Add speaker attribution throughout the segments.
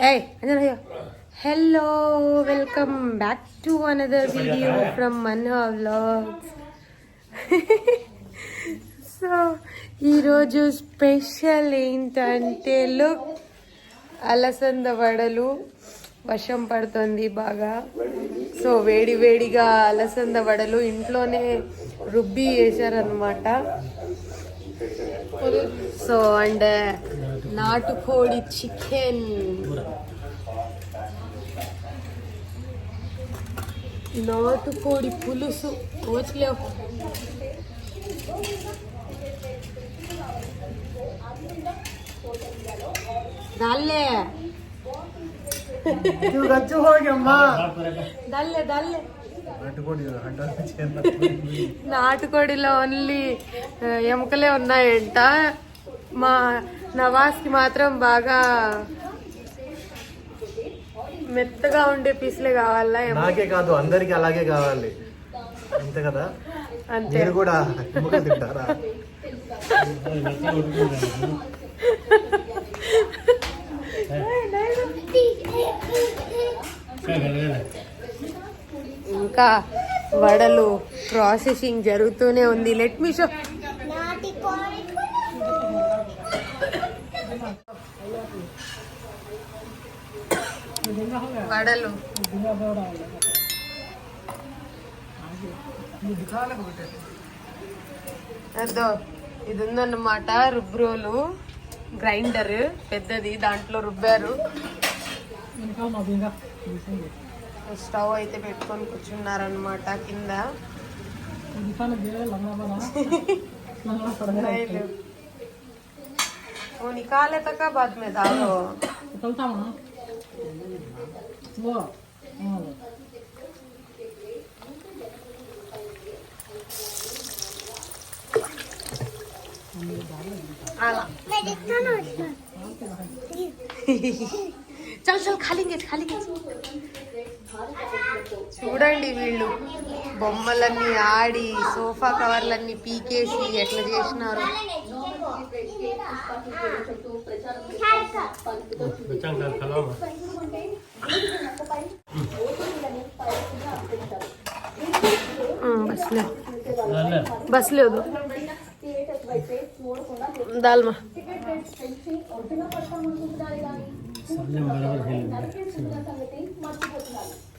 Speaker 1: Hey, Anjana hello welcome back to another video from Manha vlogs so ఈరోజు special ఏంటంటే look అలసంద వడలు. వర్షం పడుతుంది బాగా. సో వేడి వేడిగా అలసంద వడలు ఇంట్లోనే రుబ్బి వేశారనమాట సో అండ్ నాటుకోడి చికెన్. నాటుకోడి పులుసు. ఓచలేవు దాల్లే దాల్లే నాటుకోడిలో ఓన్లీ ఎముకలే ఉన్నాయంట. మా నవాజ్కి మాత్రం బాగా మెత్తగా ఉండే పీసులే కావాలా
Speaker 2: నాకే కాదు అందరికి అలాగే కావాలి. అంతే కదా?
Speaker 1: అంతే.
Speaker 2: కూడా తింటారా?
Speaker 1: ఇంకా వడలు ప్రాసెసింగ్ జరుగుతూనే ఉంది. లెట్ మీ షో వడలు అదో ఇది ఉందన్నమాట రుబ్రోలు గ్రైండర్ పెద్దది దాంట్లో రుబ్బారు స్టవ్ అయితే పెట్టుకొని కూర్చున్నారనమాట కింద नहीं, वो निकाले तक का बाद में डालो आला చల్ చల్ ఖాళీంగే ఖాళీంగే చూడండి వీళ్ళు. బొమ్మలన్నీ ఆడి సోఫా కవర్లన్నీ పీకేసి ఎట్లా చేసినారు? బస్లే బస్లే వద్దు దాల్మా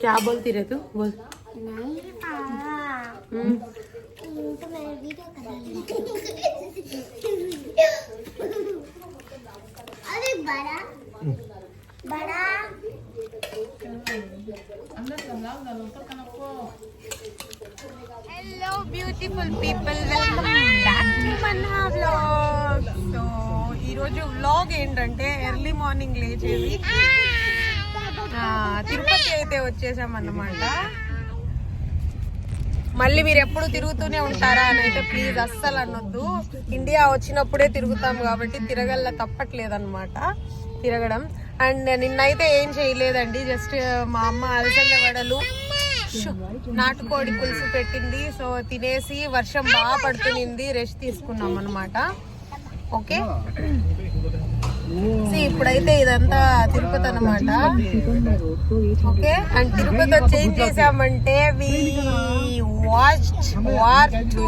Speaker 1: क्या बोलती रहे तू बोल हम्म,
Speaker 3: अरे बड़ा बड़ा
Speaker 1: hello beautiful people welcome back to Manha vlog so ఈరోజు వ్లాగ్ ఏంటంటే ఎర్లీ మార్నింగ్ లేచేది ఆ, తిరుపతి అయితే వచ్చేసామన్నమాట. మళ్ళీ మీరు ఎప్పుడు తిరుగుతూనే ఉంటారా అని అయితే ప్లీజ్ అస్సలు అనొద్దు. ఇండియా వచ్చినప్పుడే తిరుగుతాం కాబట్టి తిరగల్ల తప్పట్లేదన్నమాట తిరగడం. అండ్ నిన్నైతే ఏం చేయలేదండి జస్ట్ మా అమ్మ అలసంద వడలు నాటుకోడి పులుసు పెట్టింది. సో తినేసి వర్షం బాగా పడుతుంది రెస్ట్ తీసుకున్నాం అనమాట ఓకే? ఇప్పుడైతే ఇదంతా తిరుపతి అనమాట ఓకే? అండ్ తిరుపతి చేంజ్ చేసామంటే we watch war two.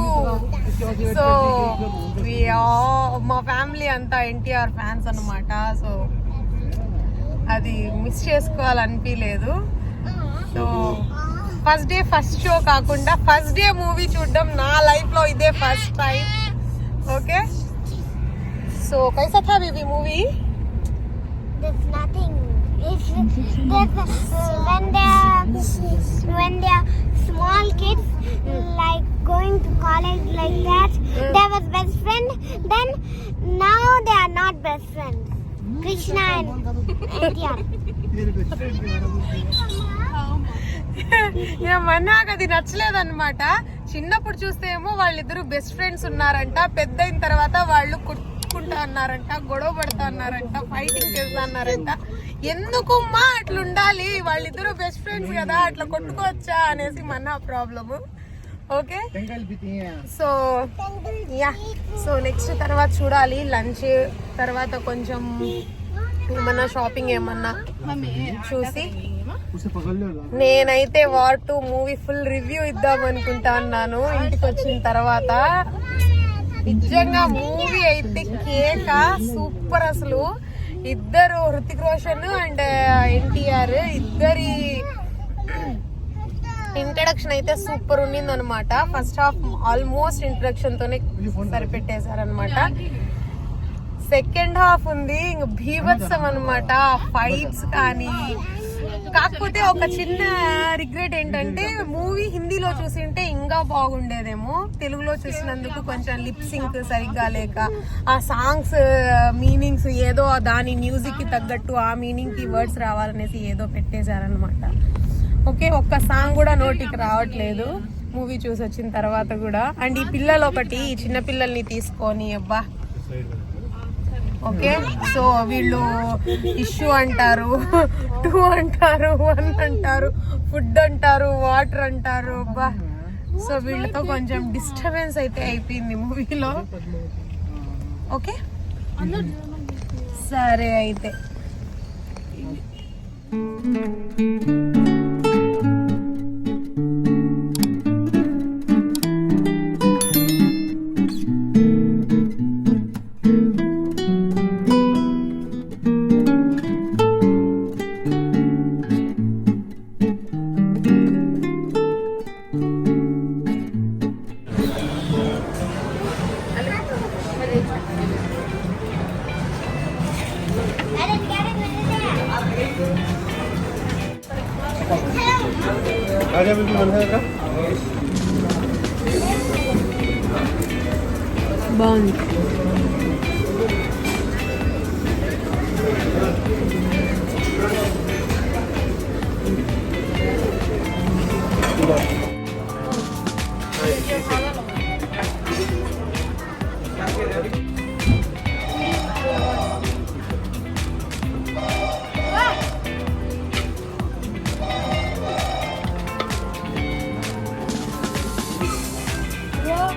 Speaker 1: So మా ఫ్యామిలీ అంతా ఎన్టీఆర్ ఫ్యాన్స్ అనమాట సో అది miss చేసుకోవాలనిపించలేదు so first day first show కాకుండా ఫస్ట్ డే మూవీ చూడడం నా లైఫ్లో ఇదే ఫస్ట్ టైం. ఓకే? సో కైసా థా baby movie
Speaker 3: There's nothing. It's, there's, uh, when they're when they're small kids, like going to college like that, they was best friend. Then now they are not best friends. Krishna and.
Speaker 1: ఇక మన్నాకు అది నచ్చలేదన్నమాట చిన్నప్పుడు చూస్తే ఏమో వాళ్ళిద్దరు best friends ఉన్నారంట పెద్ద అయిన తర్వాత వాళ్ళు కొట్టుకుంటా అన్నారంట గొడవ పడతా అన్నారంట ఫైటింగ్ చేస్తా అన్నారంట. ఎందుకు మా అట్లా ఉండాలి వాళ్ళిద్దరు బెస్ట్ ఫ్రెండ్స్ కదా అట్లా కొట్టుకోవచ్చా అనేసి మన problem okay so yeah so next తర్వాత చూడాలి. లంచ్ తర్వాత కొంచెం ఏమన్నా షాపింగ్ ఏమన్నా చూసి. నేనైతే War two movie full review ఇద్దాం అనుకుంటా అన్నాను. ఇంటికి వచ్చిన తర్వాత నిజంగా మూవీ అయితే కేక? సూపర్ అసలు. ఇద్దరు హృతిక్ రోషన్ అండ్ ఎన్టీఆర్ ఇద్దరి ఇంట్రడక్షన్ అయితే సూపర్ ఉండింది అనమాట ఫస్ట్ హాఫ్ ఆల్మోస్ట్ ఇంట్రడక్షన్ తోనే సరిపెట్టేశారనమాట సెకండ్ హాఫ్ ఉంది ఇంక భీభత్సం అనమాట ఫైట్స్ కానీ కాకపోతే ఒక చిన్న రిగ్రెట్ ఏంటంటే మూవీ హిందీలో చూసి ఉంటే ఇంకా బాగుండేదేమో. తెలుగులో చూసినందుకు కొంచెం లిప్ సింక్ సరిగ్గా లేక ఆ సాంగ్స్ మీనింగ్స్ ఏదో దాని మ్యూజిక్కి తగ్గట్టు ఆ మీనింగ్కి వర్డ్స్ రావాలనేసి ఏదో పెట్టేశారనమాట ఓకే ఒక్క సాంగ్ కూడా నోటికి రావట్లేదు. మూవీ చూసి వచ్చిన తర్వాత కూడా. అండ్ ఈ పిల్లలు ఒకటి ఈ చిన్న పిల్లల్ని తీసుకొని అబ్బా ఓకే? సో వీళ్ళు ఇష్యూ అంటారు టూ అంటారు వన్ అంటారు ఫుడ్ అంటారు వాటర్ అంటారు. బా. సో వీళ్ళతో కొంచెం డిస్టర్బెన్స్ అయితే అయిపోయింది మూవీలో. ఓకే? సరే అయితే.
Speaker 2: Larga Thank you.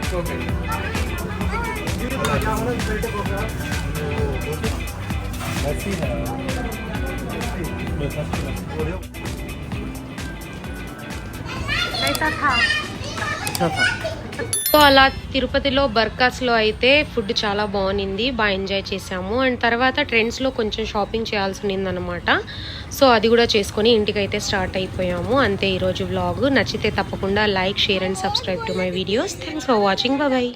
Speaker 2: 네,
Speaker 1: 따뜻 따뜻. సో అలా తిరుపతిలో బర్కాస్లో అయితే ఫుడ్ చాలా బాగుంది బాగా ఎంజాయ్ చేసాము అండ్ తర్వాత ట్రెండ్స్లో కొంచెం షాపింగ్ చేయాల్సి ఉన్నిందనమాట సో అది కూడా చేసుకొని ఇంటికి అయితే స్టార్ట్ అయిపోయాము. అంతే ఈరోజు వ్లాగ్. నచ్చితే తప్పకుండా like share and subscribe to my videos. Thanks for watching. Bye.